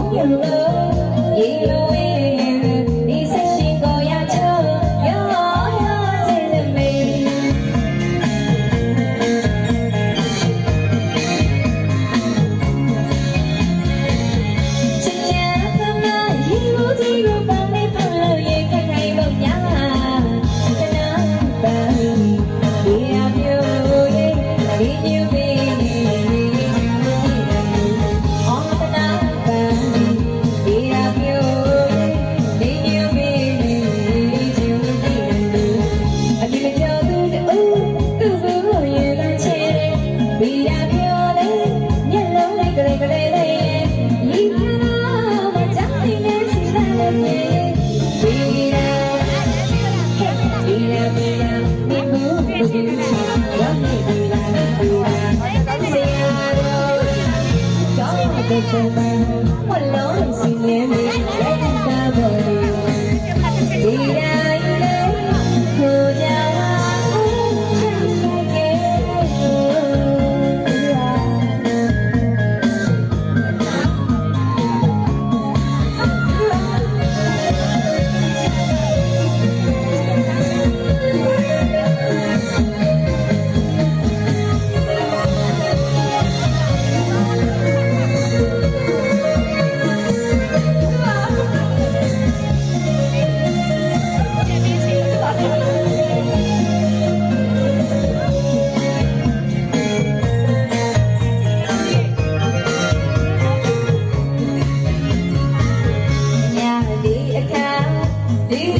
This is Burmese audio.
ဘုံရလို့ရေလို Thank you. day.